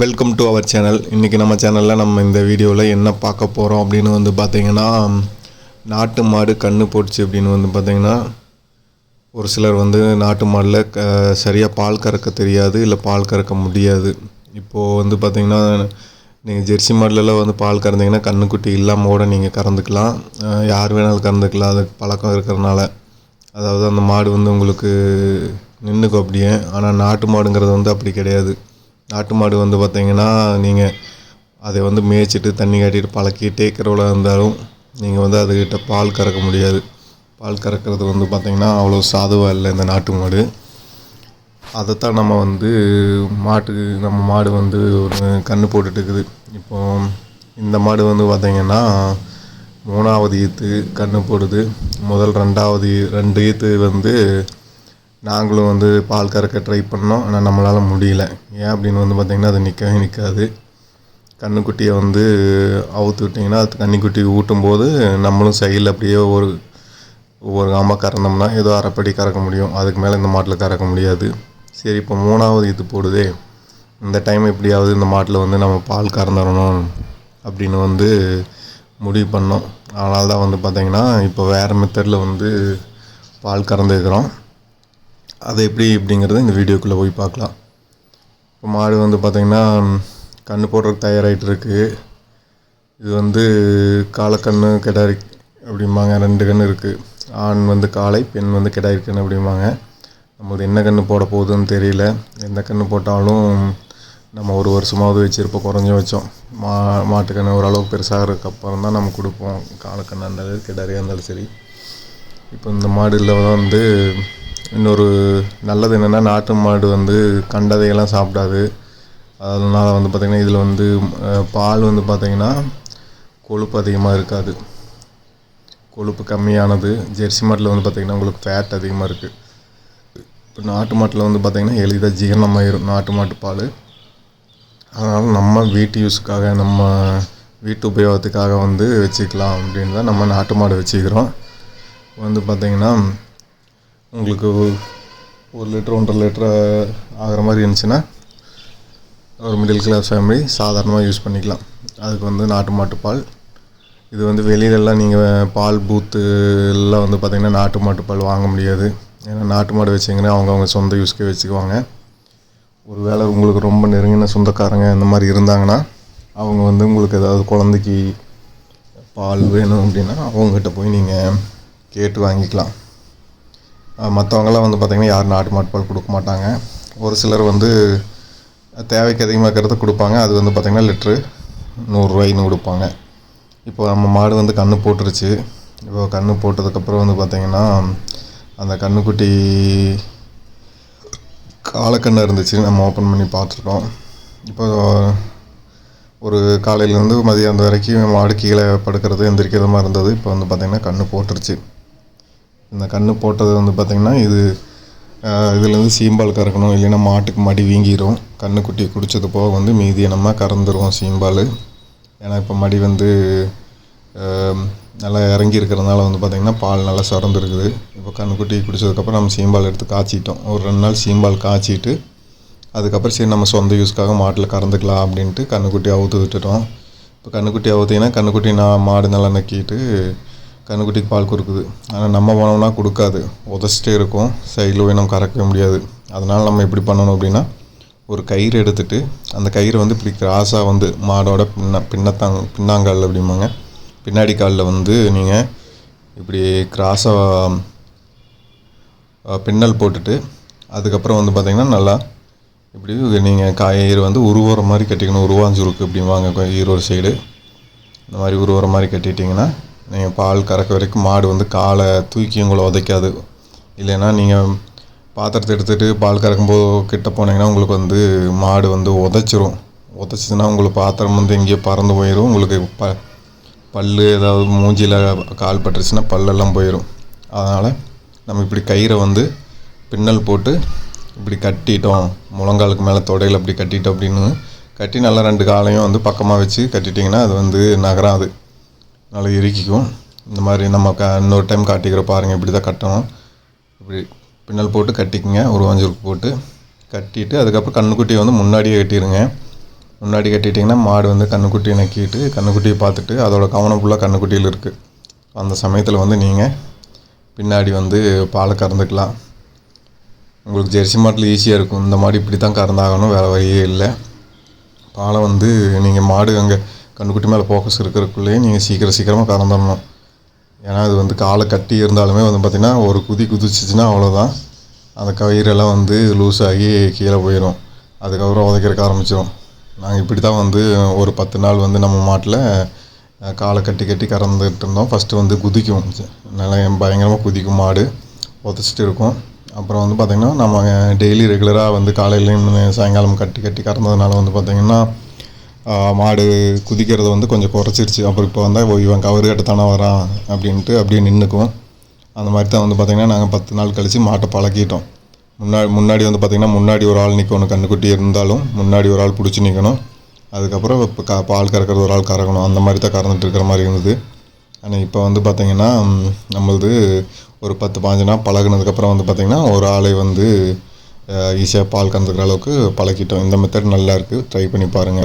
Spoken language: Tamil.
வெல்கம் டு அவர் சேனல் இன்றைக்கி நம்ம சேனலில் நம்ம இந்த வீடியோவில் என்ன பார்க்க போகிறோம் அப்படின்னு வந்து பார்த்திங்கன்னா நாட்டு மாடு கன்று போட்டுச்சு அப்படின்னு வந்து பார்த்திங்கன்னா ஒரு சிலர் வந்து நாட்டு மாடில் க சரியாக பால் கறக்க தெரியாது இல்லை பால் கறக்க முடியாது. இப்போது வந்து பார்த்திங்கன்னா நீங்கள் ஜெர்சி மாடலெலாம் வந்து பால் கறந்தீங்கன்னா கண்ணுக்குட்டி இல்லாமல் கூட நீங்கள் கறந்துக்கலாம். யார் வேணாலும் கறந்துக்கலாம். அது பழக்கம் இருக்கிறனால அதாவது அந்த மாடு வந்து உங்களுக்கு நின்றுக்கும் அப்படியே. ஆனால் நாட்டு மாடுங்கிறது வந்து அப்படி கிடையாது. நாட்டு மாடு வந்து பார்த்தீங்கன்னா நீங்கள் அதை வந்து மேய்ச்சிட்டு தண்ணி காட்டிட்டு பழக்கி டேக்கிறவளாக இருந்தாலும் நீங்கள் வந்து அதுக்கிட்ட பால் கறக்க முடியாது. பால் கறக்கிறது வந்து பார்த்திங்கன்னா அவ்வளோ சாதுவாக இல்லை இந்த நாட்டு மாடு. அதைத்தான் நம்ம வந்து மாட்டுக்கு நம்ம மாடு வந்து ஒரு கன்று போட்டுட்டு இருக்குது இப்போ இந்த மாடு வந்து பார்த்திங்கன்னா மூணாவது ஈத்து கன்று போடுது. முதல் ரெண்டாவது ரெண்டு ஈத்து வந்து நாங்களும் வந்து பால் கறக்க ட்ரை பண்ணோம். ஆனால் நம்மளால் முடியல. ஏன் அப்படின்னு வந்து பார்த்திங்கன்னா அது நிற்கவே நிற்காது கன்றுக்குட்டியை வந்து அவுத்து விட்டிங்கன்னா அது கன்னிக்குட்டி ஊட்டும் போது நம்மளும் சைடில் அப்படியே ஒரு ஒவ்வொரு ஆமா கறந்தோம்னா ஏதோ அரைப்படி கறக்க முடியும். அதுக்கு மேலே இந்த மாட்டில் கறக்க முடியாது. சரி இப்போ மூணாவது இது போடுதே. இந்த டைம் எப்படியாவது இந்த மாட்டில் வந்து நம்ம பால் கறந்துடணும் அப்படின்னு வந்து முடிவு பண்ணோம். அதனால தான் வந்து பார்த்திங்கன்னா இப்போ வேறு மெத்தடில் வந்து பால் கறந்துக்கிறோம் அது எப்படி இப்படிங்கிறத இந்த வீடியோக்குள்ளே போய் பார்க்கலாம். இப்போ மாடு வந்து பார்த்திங்கன்னா கன்று போடுறதுக்கு தயாராகிட்டு இருக்குது இது வந்து காலக்கண்ணு கிடாரி அப்படிம்பாங்க. ரெண்டு கன்று இருக்குது ஆண் வந்து காளை பெண் வந்து கிடாரி கன்று அப்படிம்பாங்க. நம்மளுக்கு என்ன கன்று போட போகுதுன்னு தெரியல. எந்த கன்று போட்டாலும் நம்ம ஒரு வருஷமாவது வச்சுருப்போம் குறைஞ்சி வச்சோம். மா மாட்டுக்கன்று ஓரளவுக்கு பெருசாகிறதுக்கு அப்புறம் தான் நம்ம கொடுப்போம். காலக்கண்ணாக இருந்தாலும் கிடாரியாக இருந்தாலும் சரி. இப்போ இந்த மாடுல வந்து இன்னொரு நல்லது என்னென்னா நாட்டு மாடு வந்து கண்டதையெல்லாம் சாப்பிடாது. அதனால் வந்து பார்த்திங்கன்னா இதில் வந்து பால் வந்து பார்த்திங்கன்னா கொழுப்பு அதிகமாக இருக்காது. கொழுப்பு கம்மியானது. ஜெர்சி மாட்டில் வந்து பார்த்திங்கன்னா உங்களுக்கு ஃபேட் அதிகமாக இருக்குது இப்போ நாட்டு மாட்டில் வந்து பார்த்திங்கன்னா எளிதாக ஜீரணமாயிரும் நாட்டு மாட்டு பால். அதனால் நம்ம வீட்டு யூஸுக்காக நம்ம வீட்டு உபயோகத்துக்காக வந்து வச்சுக்கலாம் அப்படின்னு தான் நம்ம நாட்டு மாடு வச்சுக்கிறோம். வந்து பார்த்திங்கன்னா உங்களுக்கு ஒரு லிட்டர் ஒன்றரை லிட்டர் ஆகிற மாதிரி இருந்துச்சுன்னா ஒரு மிடில் கிளாஸ் ஃபேமிலி சாதாரணமாக யூஸ் பண்ணிக்கலாம். அதுக்கு வந்து நாட்டு மாட்டு பால். இது வந்து வெளியிலலாம் நீங்கள் பால் பூத்து எல்லாம் வந்து பார்த்திங்கன்னா நாட்டு மாட்டு பால் வாங்க முடியாது. ஏன்னா நாட்டு மாடு வச்சிங்கன்னா அவங்கவுங்க சொந்த யூஸ்க்கே வச்சுக்குவாங்க. ஒரு வேளை உங்களுக்கு ரொம்ப நெருங்கின சொந்தக்காரங்க இந்த மாதிரி இருந்தாங்கன்னா அவங்க வந்து உங்களுக்கு ஏதாவது குழந்தைக்கு பால் வேணும் அப்படின்னா அவங்ககிட்ட போய் நீங்கள் கேட்டு வாங்கிக்கலாம். மற்றவங்களாம் வந்து பார்த்திங்கன்னா யாரும் நாட்டு மாட்டு பால் கொடுக்க மாட்டாங்க. ஒரு சிலர் வந்து தேவைக்கு அதிகமாக இருக்கிறத கொடுப்பாங்க. அது வந்து பார்த்திங்கன்னா லிட்ரு நூறுரூவாயின்னு கொடுப்பாங்க. இப்போ நம்ம மாடு வந்து கன்று போட்டுருச்சு. இப்போ கன்று போட்டதுக்கப்புறம் வந்து பார்த்திங்கன்னா அந்த கன்றுக்குட்டி காலக்கண்ணு இருந்துச்சு. நம்ம ஓப்பன் பண்ணி பார்த்துருக்கோம். இப்போ ஒரு காலையிலேருந்து மதியானம் வரைக்கும் மாடு கீழே படுக்கிறது எந்திரிக்கிறது மாதிரி இருந்தது. இப்போ வந்து பார்த்திங்கன்னா கன்று போட்டுருச்சு. இந்த கன்று போட்டது வந்து பார்த்திங்கன்னா இது இதுலேருந்து சீம்பால் கறக்கணும் இல்லைன்னா மாட்டுக்கு மடி வீங்கிரும். கன்றுக்குட்டி குடித்தது போக வந்து மீதியை நம்ம கறந்துருவோம் சீம்பால். ஏன்னா இப்போ மடி வந்து நல்லா இறங்கி இருக்கிறதுனால வந்து பார்த்திங்கன்னா பால் நல்லா சுரந்துருக்குது. இப்போ கன்றுக்குட்டி குடிச்சதுக்கப்புறம் நம்ம சீம்பால் எடுத்து காய்ச்சிட்டோம். ஒரு ரெண்டு நாள் சீம்பால் காய்ச்சிட்டு அதுக்கப்புறம் சரி நம்ம சொந்த யூஸ்க்காக மாட்டில் கறந்துக்கலாம் அப்படின்ட்டு கன்றுக்குட்டி அவுத்து விட்டுட்டோம். இப்போ கண்ணுக்குட்டி அவுத்திங்கன்னா கன்றுக்குட்டி நான் மாடு நல்லா நக்கிட்டு கண்ணுக்குட்டிக்கு பால் கொடுக்குது. ஆனால் நம்ம போனோம்னா கொடுக்காது. உதச்சிட்டே இருக்கும். சைடில் போய் நம்ம கறக்கவே முடியாது. அதனால் நம்ம எப்படி பண்ணணும் அப்படின்னா ஒரு கயிறு எடுத்துட்டு அந்த கயிறு வந்து இப்படி கிராஸாக வந்து மாடோட பின்ன பின்னத்தாங் பின்னாங்கால் அப்படிம்பாங்க. பின்னாடி காலில் வந்து நீங்கள் இப்படி கிராஸாக பின்னல் போட்டுட்டு அதுக்கப்புறம் வந்து பார்த்திங்கன்னா நல்லா இப்படி நீங்கள் கயிறு வந்து உருவுற மாதிரி கட்டிக்கணும். உருவாஞ்சுருக்கு அப்படிம்பாங்க ஈரோடு சைடு. இந்த மாதிரி உருவுற மாதிரி கட்டிட்டிங்கன்னா நீங்கள் பால் கறக்க வரைக்கும் மாடு வந்து காலை தூக்கி உங்களை உதைக்காது. இல்லைன்னா நீங்கள் பாத்திரத்தை எடுத்துகிட்டு பால் கறக்கும்போது கிட்ட போனீங்கன்னா உங்களுக்கு வந்து மாடு வந்து உதைச்சிரும். உதைச்சிதுன்னா உங்களுக்கு பாத்திரம் வந்து எங்கேயோ பறந்து போயிடும் உங்களுக்கு ப பல் ஏதாவது மூஞ்சியில் கால் பட்டுருச்சுன்னா பல்லெல்லாம் போயிடும் அதனால் நம்ம இப்படி கயிறை வந்து பின்னல் போட்டு இப்படி கட்டிட்டோம். முழங்காலுக்கு மேலே தொடையில் அப்படி கட்டிட்டோம் அப்படின்னு கட்டி நல்லா ரெண்டு காலையும் வந்து பக்கமாக வச்சு கட்டிட்டிங்கன்னா அது வந்து நகராது. நல்லா இறுக்கிக்கும் இந்த மாதிரி நம்ம க இன்னொரு டைம் காட்டிக்கிற பாருங்கள் இப்படி தான் கட்டணும். இப்படி பின்னல் போட்டு கட்டிக்குங்க ஒரு போட்டு கட்டிட்டு அதுக்கப்புறம் கண்ணுக்குட்டியை வந்து முன்னாடியே கட்டிடுங்க முன்னாடி கட்டிட்டிங்கன்னா மாடு வந்து கன்றுக்குட்டியை நக்கிட்டு கன்றுக்குட்டியை பார்த்துட்டு அதோட கவனம் ஃபுல்லாக கன்றுக்குட்டியில் இருக்குது அந்த சமயத்தில் வந்து நீங்கள் பின்னாடி வந்து பாலை கறந்துக்கலாம். உங்களுக்கு ஜெர்சி மாட்டில் ஈஸியாக இருக்கும். இந்த மாடு இப்படி தான் கறந்தாகணும் வேறு வழியே இல்லை. பாலை வந்து நீங்கள் மாடு அங்கே கண்ணுக்குட்டி மேலே ஃபோக்கஸ் இருக்கிறதுக்குள்ளேயே நீங்கள் சீக்கிரம் சீக்கிரமாக கறந்துடணும் ஏன்னா அது வந்து காலை கட்டி இருந்தாலுமே வந்து பார்த்திங்கன்னா ஒரு குதி குதிச்சிச்சின்னா அவ்வளோதான் அந்த கயிறெல்லாம் வந்து லூஸ் ஆகி கீழே போயிடும் அதுக்கப்புறம் உதைக்கிறக்க ஆரம்பிச்சிடும் நாங்கள் இப்படி தான் வந்து ஒரு பத்து நாள் வந்து நம்ம மாட்டில் காலை கட்டி கட்டி கறந்துட்டு இருந்தோம். ஃபஸ்ட்டு வந்து குதிக்கும். நல்லா பயங்கரமாக குதிக்கும் மாடு. உதச்சிட்டு இருக்கும். அப்புறம் வந்து பார்த்திங்கன்னா நம்ம டெய்லி ரெகுலராக வந்து காலையிலையும் சாயங்காலம் கட்டி கட்டி கறந்ததுனால வந்து பார்த்திங்கன்னா மாடு குதிக்கிறத வந்து கொஞ்சம் குறைச்சிருச்சு. அப்புறம் இப்போ வந்தால் இவன் கவர் கட்டத்தானே வரான் அப்படின்ட்டு அப்படியே நின்றுக்கும் அந்த மாதிரி தான் வந்து பார்த்திங்கன்னா நாங்கள் பத்து நாள் கழித்து மாட்டை பழக்கிட்டோம். முன்னாடி முன்னாடி வந்து பார்த்திங்கன்னா முன்னாடி ஒரு ஆள் நிற்கணும் கண்ணுக்குட்டி இருந்தாலும் முன்னாடி ஒரு ஆள் பிடிச்சி நிற்கணும் அதுக்கப்புறம் இப்போ கா பால் கறக்கிறது ஒரு ஆள் கறக்கணும். அந்த மாதிரி தான் கறந்துட்டு இருக்கிற மாதிரி இருந்தது. ஆனால் இப்போ வந்து பார்த்திங்கன்னா நம்மளது ஒரு பத்து பாஞ்சு நாள் பழகுனதுக்கப்புறம் வந்து பார்த்திங்கன்னா ஒரு ஆளை வந்து ஈஸியாக பால் கறந்துக்கிற அளவுக்கு பழக்கிட்டோம். இந்த மெத்தட் நல்லா இருக்குது ட்ரை பண்ணி பாருங்க